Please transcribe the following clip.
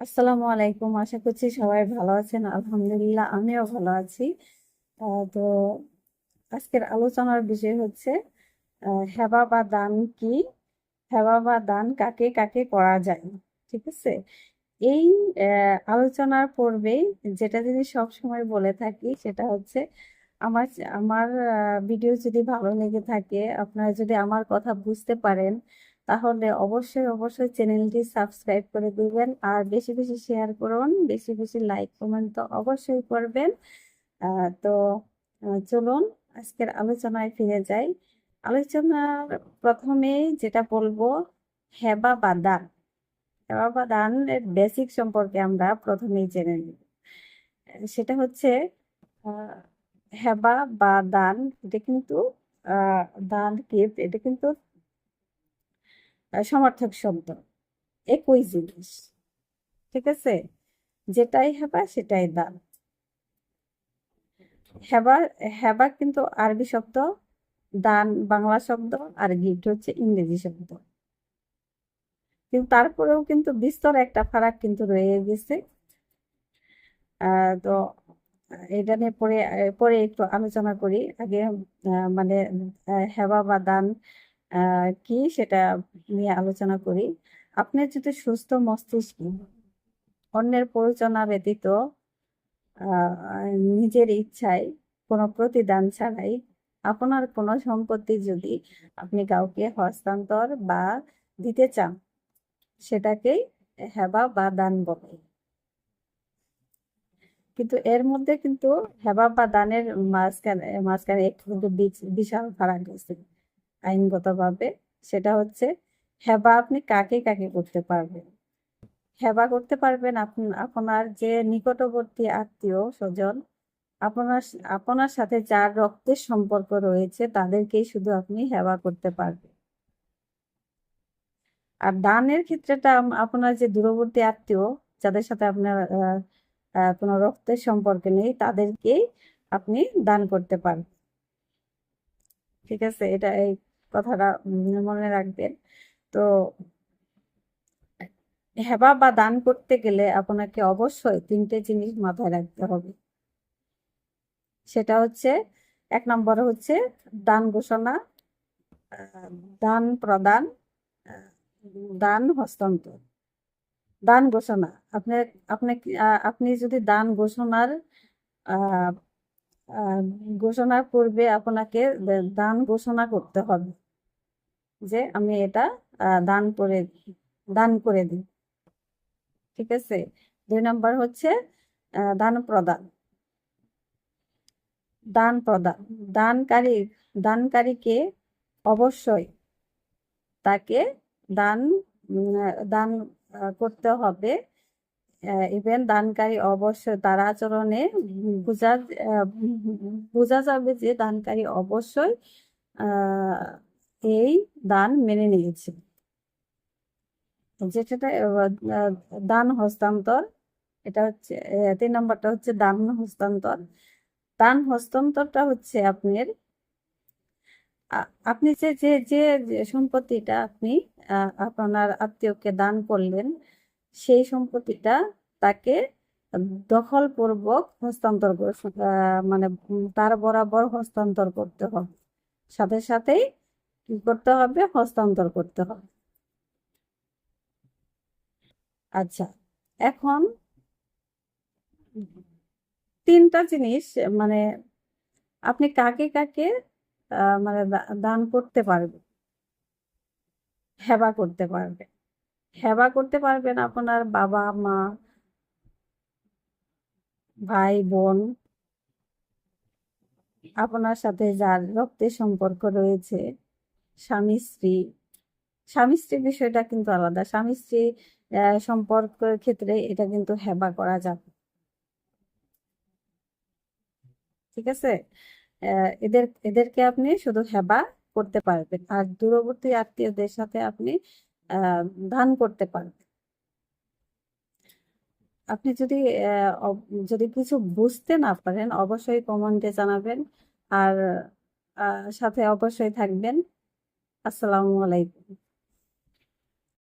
আসসালামু আলাইকুম। আশা করছি সবাই ভালো আছেন। আলহামদুলিল্লাহ, আমিও ভালো আছি। তো আজকের আলোচনার বিষয় হচ্ছে হেবা বা দান কি? হেবা বা দান কাকে কাকে করা যায়? ঠিক আছে? এই আলোচনার পূর্বে যেটা যদি সব সময় বলে থাকি সেটা হচ্ছে, আমার আমার ভিডিও যদি ভালো লেগে থাকে, আপনারা যদি আমার কথা বুঝতে পারেন তাহলে অবশ্যই অবশ্যই চ্যানেলটি সাবস্ক্রাইব করে দিবেন আর বেশি বেশি শেয়ার করুন, বেশি বেশি লাইক কমেন্ট তো অবশ্যই করবেন। তো চলুন আজকের আলোচনায় ফিরে যাই। আলোচনার প্রথমে যেটা বলব, হেবা বা দান হেবা বা দানের বেসিক সম্পর্কে আমরা প্রথমেই জেনে নিব। সেটা হচ্ছে হেবা বা দান এটা কিন্তু দান গিফট এটা কিন্তু সমার্থক শব্দ। একই জিনিস। ঠিক আছে? যেটাই হেবা সেটাই দান হেবা হেবা কিন্তু আরবি শব্দ, দান বাংলা শব্দ, আর গিফট হচ্ছে ইংরেজি শব্দ। কিন্তু তারপরেও কিন্তু বিস্তর একটা ফারাক কিন্তু রয়ে গেছে। তো এটা নিয়ে পরে পরে একটু আলোচনা করি। আগে মানে হেবা বা দান কি সেটা নিয়ে আলোচনা করি। আপনার যদি সুস্থ মস্তিষ্ক, অন্যের প্ররোচনা ব্যতীত নিজের ইচ্ছায় কোনো প্রতিদান ছাড়াই আপনার কোনো সম্পত্তি যদি আপনি কাউকে হস্তান্তর বা দিতে চান সেটাকেই হেবা বা দান বলে। কিন্তু এর মধ্যে কিন্তু হেবা বা দানের মাঝখানে মাঝখানে একটু বিশাল ফারাক আছে। আইনগতভাবে, সেটা হচ্ছে হেবা আপনি কাকে কাকে করতে পারবেন? হেবা করতে পারবেন আপনি আপনার যে নিকটবর্তী আত্মীয় স্বজন, আপনার আপনার সাথে যার রক্তের সম্পর্ক রয়েছে, তাদেরকেই শুধু আপনি হেবা করতে পারবেন। আর দানের ক্ষেত্রেটা আপনার যে দূরবর্তী আত্মীয়, যাদের সাথে আপনার কোনো রক্তের সম্পর্ক নেই, তাদেরকেই আপনি দান করতে পারবেন। ঠিক আছে? এটা এই কথাটা মনে রাখবেন। তো, হেবা বা দান করতে গেলে আপনাকে অবশ্যই তিনটে জিনিস মাথায় রাখতে হবে। সেটা হচ্ছে, এক নম্বর হচ্ছে দান ঘোষণা দান প্রদান দান হস্তান্তর। দান ঘোষণা আপনি আপনি আপনি যদি দান ঘোষণার ঘোষণার পূর্বে আপনাকে দান ঘোষণা করতে হবে। যে আমি এটা দান করে দান করে দিই। ঠিক আছে? দুই নম্বর হচ্ছে দান প্রদান। দান প্রদান। দানকারী, দানকারীকে অবশ্যই তাকে দান দান করতে হবে। ইভেন দানকারী অবশ্যই তার আচরণে বোঝা বোঝা যাবে যে দানকারী অবশ্যই এই দান মেনে নিয়েছে। যেটা দান হস্তান্তর এটা হচ্ছে তিন নম্বরটা হচ্ছে দান হস্তান্তর। দান হস্তান্তরটা হচ্ছে আপনার আপনি যে যে যে যে সম্পত্তিটা আপনি আহ, আপনার আত্মীয়কে দান করলেন সেই সম্পত্তিটা তাকে দখলপূর্বক হস্তান্তর মানে তার বরাবর হস্তান্তর করতে হবে। সাথে সাথেই কি করতে হবে? হস্তান্তর করতে হবে। আচ্ছা এখন তিনটা জিনিস মানে আপনি কাকে কাকে মানে দান করতে পারবেন হেবা করতে পারবেন। হেবা করতে পারবেন আপনার বাবা, মা, ভাই, বোন। আপনার সাথে যার রক্তের সম্পর্ক রয়েছে, স্বামী, স্ত্রী। স্বামী স্ত্রীর বিষয়টা কিন্তু আলাদা। স্বামী, স্ত্রী সম্পর্কের ক্ষেত্রে এটা কিন্তু হেবা করা যাবে। ঠিক আছে? এদের, এদেরকে আপনি শুধু হেবা করতে পারবেন। আর দূরবর্তী আত্মীয়দের সাথে আপনি দান করতে পারেন আপনি যদি যদি কিছু বুঝতে না পারেন, অবশ্যই কমেন্টে জানাবেন। আর সাথে অবশ্যই থাকবেন। আসসালামু আলাইকুম।